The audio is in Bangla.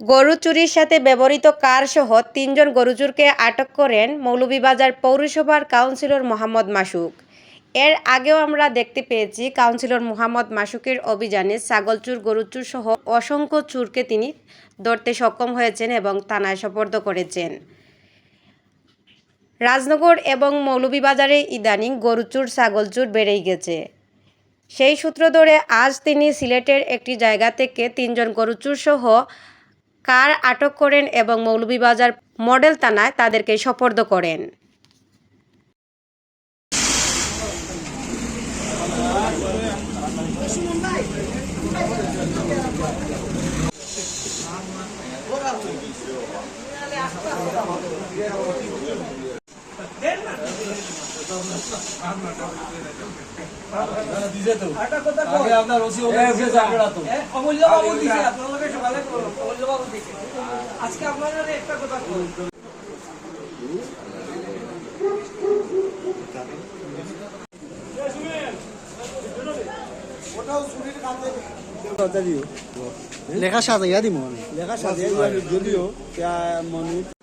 গরু চুরির সাথে ব্যবহৃত কার সহ তিনজন গরুচুরকে আটক করেন মৌলভীবাজার পৌরসভার কাউন্সিলর মোহাম্মদ মাসুক। এর আগেও আমরা দেখতে পেয়েছি কাউন্সিলর মোহাম্মদ মাসুকের অভিযানে ছাগলচুর, গরুচুর সহ অসংখ্য চুরকে তিনি ধরতে সক্ষম হয়েছেন এবং থানায় সোপর্দ করেছেন। রাজনগর এবং মৌলভীবাজারে ইদানিং গরুচুর, ছাগলচুর বেড়েই গেছে। সেই সূত্র ধরে আজ তিনি সিলেটের একটি জায়গা থেকে তিনজন গরুচুর সহ কার আটক করেন এবং মৌলভীবাজার মডেল থানায় তাদেরকে সপর্দ করেন। আগে আজকে আপনাদের একটা কথা লেখা সাজাইয়া দিব আমি লেখা সাজাইয়া যদিও মনে